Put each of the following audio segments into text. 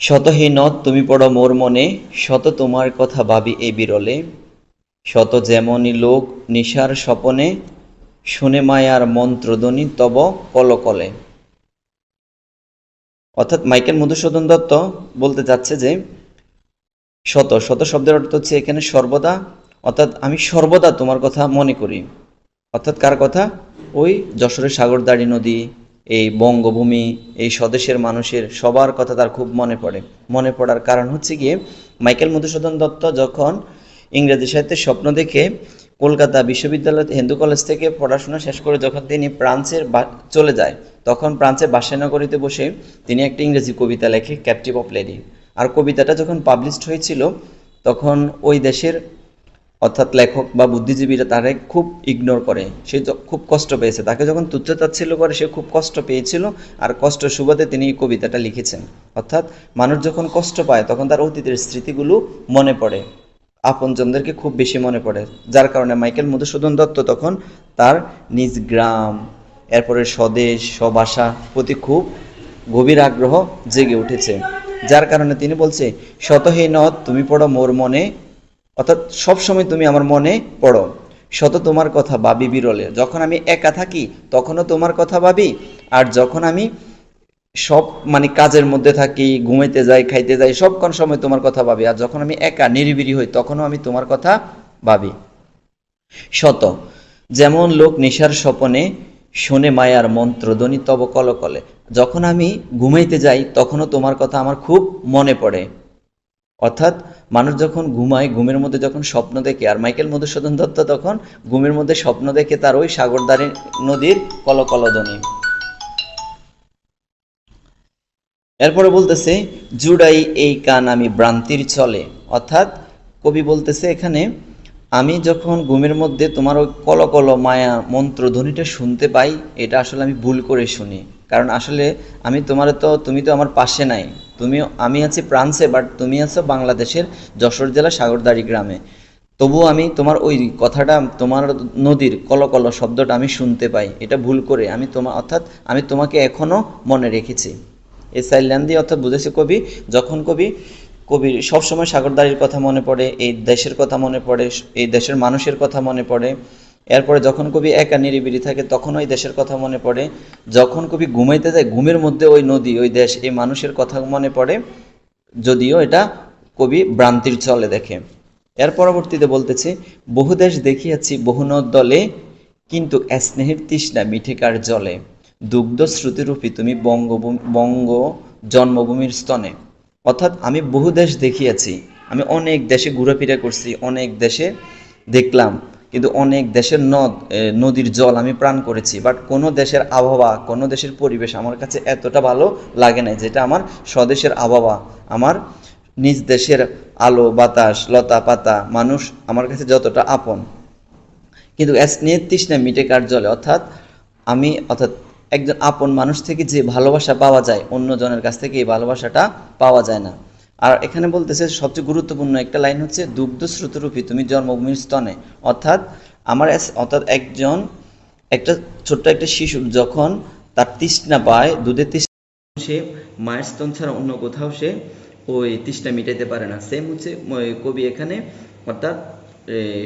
শতহীন তুমি পড়ো মোর মনে, শত তোমার কথা ভাবি এই বিরলে। শত যেমনই লোক নিশার স্বপনে, শুনে মায়ার মন্ত্রধ্বনি তব কলকলে। অর্থাৎ মাইকেল মধুসূদন দত্ত বলতে চাচ্ছে যে, শত শত শব্দের অর্থ হচ্ছে এখানে সর্বদা, অর্থাৎ আমি সর্বদা তোমার কথা মনে করি। অর্থাৎ কার কথা? ওই যশোরের সাগরদাড়ি নদী এই বঙ্গভূমি, এই স্বদেশের মানুষের সবার কথা তার খুব মনে পড়ে। মনে পড়ার কারণ হচ্ছে গিয়ে মাইকেল মধুসূদন দত্ত যখন ইংরেজি সাহিত্যের স্বপ্ন দেখে কলকাতা বিশ্ববিদ্যালয় হিন্দু কলেজ থেকে পড়াশোনা শেষ করে যখন তিনি ফ্রান্সের চলে যায়, তখন ফ্রান্সের বাসানগরীতে বসে তিনি একটা ইংরেজি কবিতা লেখে ক্যাপটিভ অফ লেডি আর কবিতাটা যখন পাবলিশড হয়েছিল, তখন ওই দেশের অর্থাৎ লেখক বা বুদ্ধিজীবীরা তারে খুব ইগনোর করে। সে খুব কষ্ট পেয়েছে। তাকে যখন তুচ্ছ তাচ্ছিল্য করে, সে খুব কষ্ট পেয়েছিল আর কষ্ট সুবাদে তিনি এই কবিতাটা লিখেছেন। অর্থাৎ মানুষ যখন কষ্ট পায়, তখন তার অতীতের স্মৃতিগুলো মনে পড়ে। আপনজনদেরকে খুব বেশি মনে পড়ে। যার কারণে মাইকেল মধুসূদন দত্ত তখন তার নিজ গ্রাম, এরপরে স্বদেশ, স্বভাষা প্রতি খুব গভীর আগ্রহ জেগে উঠেছে। যার কারণে তিনি বলছে শতহীন তুমি পড়ো মোর মনে অর্থাৎ সবসময় তুমি আমার মনে পড়ো। শত তোমার কথা ভাবি বিরলে। যখন আমি একা থাকি, তখনও তোমার কথা ভাবি। আর যখন আমি সব মানে কাজের মধ্যে থাকি, ঘুমাইতে যাই, খাইতে যাই সব কোন সময় তোমার কথা ভাবি। আর যখন আমি একা নিরিবিরি হই, তখনও আমি তোমার কথা ভাবি। শত, যেমন লোক নিশার স্বপনে শোনে মায়ার মন্ত্র মন্ত্রধ্বনি তব কলকলে। যখন আমি ঘুমাইতে যাই, তখনও তোমার কথা আমার খুব মনে পড়ে। অর্থাৎ মানুষ যখন ঘুমায়, ঘুমের মধ্যে যখন স্বপ্ন দেখে, আর মাইকেল মধুসূদন দত্ত তখন ঘুমের মধ্যে স্বপ্ন দেখে তার ওই সাগরদারি নদীর কলকলধ্বনি। এরপরে বলতেছে, জুড়াই এই কান আমি ভ্রান্তির চলে। অর্থাৎ কবি বলতেছে এখানে, আমি যখন ঘুমের মধ্যে তোমার ওই কলকল মায়া মন্ত্র ধ্বনিটা শুনতে পাই, এটা আসলে আমি ভুল করে শুনি। কারণ আসলে আমি তোমার তো, তুমি তো আমার পাশে নাই। তুমি, আমি আছি ফ্রান্সে বাট তুমি আছো বাংলাদেশের যশোর জেলা সাগরদাড়ি গ্রামে। তবুও আমি তোমার ওই কথাটা, তোমার নদীর কলকল শব্দটা আমি শুনতে পাই। এটা ভুল করে আমি তোমার অর্থাৎ আমি তোমাকে এখনও মনে রেখেছি। এই সাইল্যান দিয়ে অর্থাৎ বুঝেছে কবি? যখন কবি কবির সবসময় সাগরদারির কথা মনে পড়ে, এই দেশের কথা মনে পড়ে, এই দেশের মানুষের কথা মনে পড়ে। এরপরে যখন কবি একা নিরিবিলি থাকে, তখন ওই দেশের কথা মনে পড়ে। যখন কবি ঘুমাইতে যায়, ঘুমের মধ্যে ওই নদী, ওই দেশ, এই মানুষের কথা মনে পড়ে, যদিও এটা কবি ভ্রান্তির চলে দেখে। এর পরবর্তীতে বলতেছে, বহু দেশ দেখিয়াছি, বহু নদ দলে, কিন্তু স্নেহের তৃষ্ণা মিঠেকার জলে? দুগ্ধ শ্রুতিরূপী তুমি বঙ্গভূমি, বঙ্গ জন্মভূমির স্তনে। অর্থাৎ আমি বহু দেশ দেখিয়াছি, আমি অনেক দেশে ঘুরাফেরা করছি, অনেক দেশে দেখলাম। কিন্তু অনেক দেশের নদ নদীর জল আমি প্রাণ করেছি বাট কোনো দেশের আবহাওয়া, কোনো দেশের পরিবেশ আমার কাছে এতটা ভালো লাগে না যেটা আমার স্বদেশের আবহাওয়া। আমার নিজ দেশের আলো, বাতাস, লতা পাতা, মানুষ আমার কাছে যতটা আপন। কিন্তু স্নেহের তৃষ্ণা মিটে কার জলে? অর্থাৎ আমি, অর্থাৎ একজন আপন মানুষ থেকে যে ভালোবাসা পাওয়া যায়, অন্যজনের কাছ থেকে এই ভালোবাসাটা পাওয়া যায় না। আর এখানে বলতেছে, সবচেয়ে গুরুত্বপূর্ণ একটা লাইন হচ্ছে, দুগ্ধ শ্রুতরূপী তুমি জন্মভূমির স্তনে। অর্থাৎ আমার অর্থাৎ একজন, একটা ছোট্ট একটা শিশু যখন তার তৃষ্ণা পায়, দুধের তৃষ্ণা সে মায়ের স্তন ছাড়া অন্য কোথাও সে ওই তৃষ্ণা মিটাইতে পারে না। সেম হচ্ছে কবি এখানে, অর্থাৎ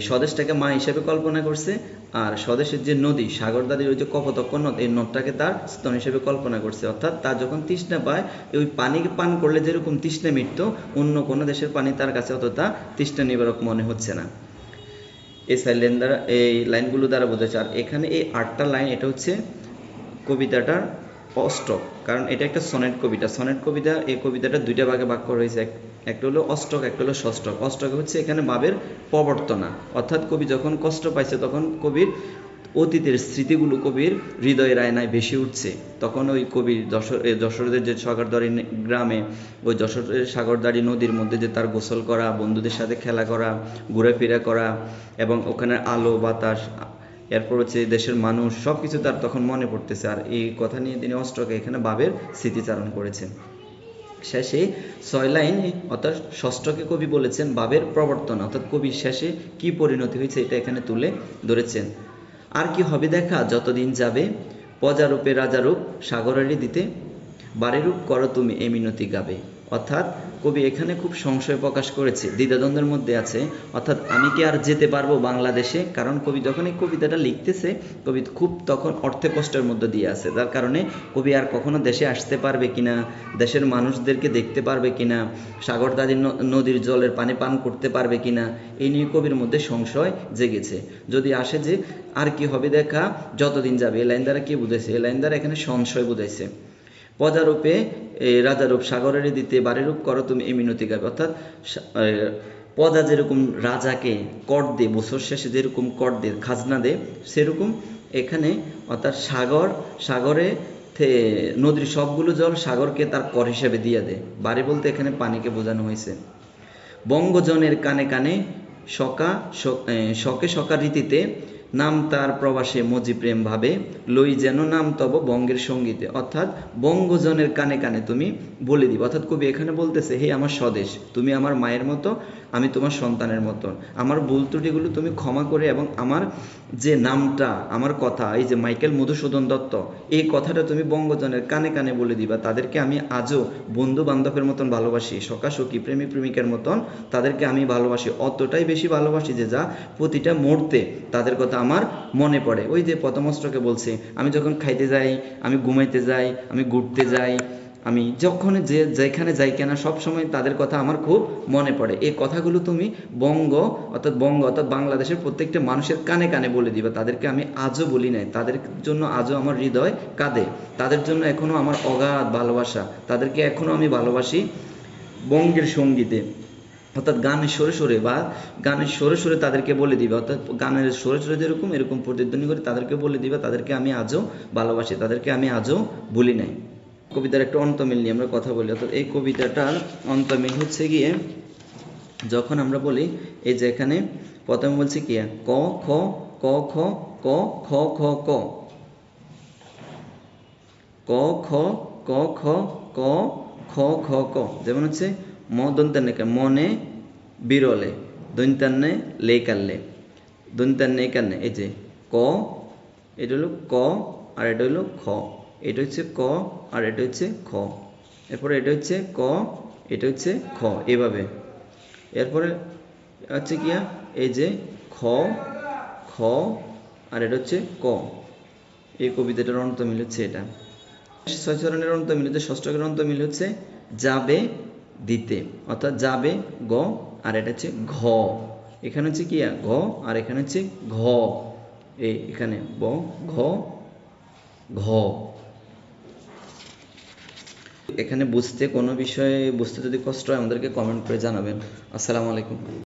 স্বদেশটাকে মা হিসেবে কল্পনা করছে, আর স্বদেশের যে নদী সাগর সাগরদাদির ওই যে কপতক্ষ নদ, এই নদটাকে তার স্তন হিসেবে কল্পনা করছে। অর্থাৎ তার যখন তৃষ্ণা পায়, ওই পানি পান করলে যেরকম তৃষ্ণা মিটতো, অন্য কোনো দেশের পানি তার কাছে অতটা তৃষ্ণা নিবারক মনে হচ্ছে না। এই সাইলেন দ্বারা, এই লাইনগুলো দ্বারা বোঝাচ্ছে আর এখানে এই আটটা লাইন, এটা হচ্ছে কবিতাটার অষ্টক। কারণ এটা একটা সনেট কবিতা। সনেট কবিতা, এই কবিতাটা দুইটা ভাগে ভাগ করা হয়েছে। এক- একটা হলো অষ্টক একটা হলো ষষ্ঠক অষ্টক হচ্ছে এখানে ভাবের প্রবর্তনা। অর্থাৎ কবি যখন কষ্ট পাইছে তখন কবির অতীতের স্মৃতিগুলো কবির হৃদয়ের আয়নায় ভেসে উঠছে। তখন ওই কবির যশোর এ, যশোরের যে সাগরদারি গ্রামে ওই যশোরের সাগরদারি নদীর মধ্যে যে তার গোসল করা বন্ধুদের সাথে খেলা করা ঘোরাফেরা করা এবং ওখানে আলো বাতাস এরপর হচ্ছে দেশের মানুষ সব কিছু তার তখন মনে পড়তেছে। আর এই কথা নিয়ে তিনি অষ্টকে এখানে বাবের স্মৃতিচারণ করেছেন। শেষে ছয় লাইন, অর্থাৎ ষষ্ঠকে কবি বলেছেন বাবের প্রবর্তন। অর্থাৎ কবির শেষে কি পরিণতি হয়েছে এটা এখানে তুলে ধরেছেন। আর কি হবে দেখা, যতদিন যাবে, প্রজারূপে রাজারূপ, সাগরারি দিতে বাড়িরূপ করো তুমি এ মিনতি গাবে। অর্থাৎ কবি এখানে খুব সংশয় প্রকাশ করেছে, দ্বিধাদ্বন্দ্বের মধ্যে আছে, অর্থাৎ আমি কি আর যেতে পারব বাংলাদেশে? কারণ কবি যখন এই কবিতাটা লিখতেছে, কবি খুব তখন অর্থে কষ্টের মধ্যে দিয়ে আছে। তার কারণে কবি আর কখনো দেশে আসতে পারবে কিনা, দেশের মানুষদেরকে দেখতে পারবে কিনা, সাগর দাদি ন- নদীর জলের পানি পান করতে পারবে কিনা, এই নিয়ে কবির মধ্যে সংশয় জেগেছে। যদি আসে যে, আর কি হবে দেখা, যতদিন যাবে, এই লাইন দ্বারা কি বুঝাইছে? এই লাইন দ্বারা এখানে সংশয় বুঝাইছে। প্রজারূপে এ, রাজারূপ সাগরের দিতে বাড়িরূপ করো তুমি এই মিনতি গাবে অর্থাৎ প্রজা যেরকম রাজাকে কর দে বছর শেষে যেরকম কর দে খাজনা দে সেরকম এখানে অর্থাৎ সাগর সাগরে নদীর সবগুলো জল সাগরকে তার কর হিসেবে দিয়ে দেয় বাড়ি বলতে এখানে পানিকে বোঝানো হয়েছে। বঙ্গজনের কানে কানে সকা শকে সকা রীতিতে নাম তার প্রবাসে মজি প্রেম ভাবে, লই যেন নাম তব বঙ্গের সঙ্গীতে। অর্থাৎ বঙ্গজনের কানে কানে তুমি বলে দিবে। অর্থাৎ কবি এখানে বলতেছে, হে আমার স্বদেশ, তুমি আমার মায়ের মতো, আমি তোমার সন্তানের মতন। আমার ভুল ত্রুটিগুলো তুমি ক্ষমা করে এবং আমার যে নামটা, আমার কথা, এই যে মাইকেল মধুসূদন দত্ত, এই কথাটা তুমি বঙ্গজনের কানে কানে বলে দিবা। তাদেরকে আমি আজও বন্ধু বান্ধবের মতন ভালোবাসি সখা সখী প্রেমিক প্রেমিকের মতন। তাদেরকে আমি ভালোবাসি, অতটাই বেশি ভালোবাসি যে যা প্রতিটা মুহূর্তে তাদের কথা আমার মনে পড়ে। ওই যে পথমস্ত্রকে বলছে, আমি যখন খাইতে যাই, আমি ঘুমাইতে যাই, আমি ঘুরতে যাই, আমি যখন যে যেখানে যাই কেনা, সব সময় তাদের কথা আমার খুব মনে পড়ে। এই কথাগুলো তুমি বঙ্গ, অর্থাৎ বঙ্গ, অর্থাৎ বাংলাদেশের প্রত্যেকটা মানুষের কানে কানে বলে দিবা। তাদেরকে আমি আজও বলি নাই। তাদের জন্য আজও আমার হৃদয় কাঁদে। তাদের জন্য এখনও আমার অগাধ ভালোবাসা। তাদেরকে এখনও আমি ভালোবাসি বঙ্গের সঙ্গীতে। অর্থাৎ গানের সরে সরে বা গানের সরে সরে তাদেরকে বলে দিবে। অর্থাৎ গানের সরে সরে যেরকম, এরকম প্রতিধ্বনি করে তাদেরকে বলে দিবে, তাদেরকে আমি আজও ভালোবাসি, তাদেরকে আমি আজও ভুলি নাই। কবিতার একটা অন্তমিল নিয়ে আমরা কথা বলি। অর্থাৎ এই কবিতাটার অন্তমিল হচ্ছে গিয়ে, যখন আমরা বলি, এই যে এখানে প্রথমে বলছি কি, ক, খ ক খ ক, খ খ, ক। ক, খ ক খ ক, খ খ ক যেমন হচ্ছে ম দন্তান্নে কে মনে বিরলে দন্তান্নে লে কাল্লে দন্তান্নে কান্নে এই যে ক, এটা হলো ক, আর এটা হলো খ। এটা হচ্ছে ক, আর এটা হচ্ছে খ। এরপরে এটা হচ্ছে ক, এটা হচ্ছে খ, এভাবে। এরপরে হচ্ছে কি এই যে খ খ, আর এটা হচ্ছে ক। এই কবিতাটার অন্ত মিল হচ্ছে এটা। ছয় চরণের অন্ত মিল হচ্ছে ষষ্ঠকের অন্ত মিল হচ্ছে, যাবে দিতে। অর্থাৎ যাবে গ, আর এটা হচ্ছে ঘ। এখানে হচ্ছে কি? ঘ, আর এখানে হচ্ছে ঘ। এই এখানে ব, ঘ ঘ। এখানে বুঝতে কোনো বিষয়ে, বুঝতে যদি কষ্ট হয়, আমাদেরকে কমেন্ট করে জানাবেন। আসসালামু আলাইকুম।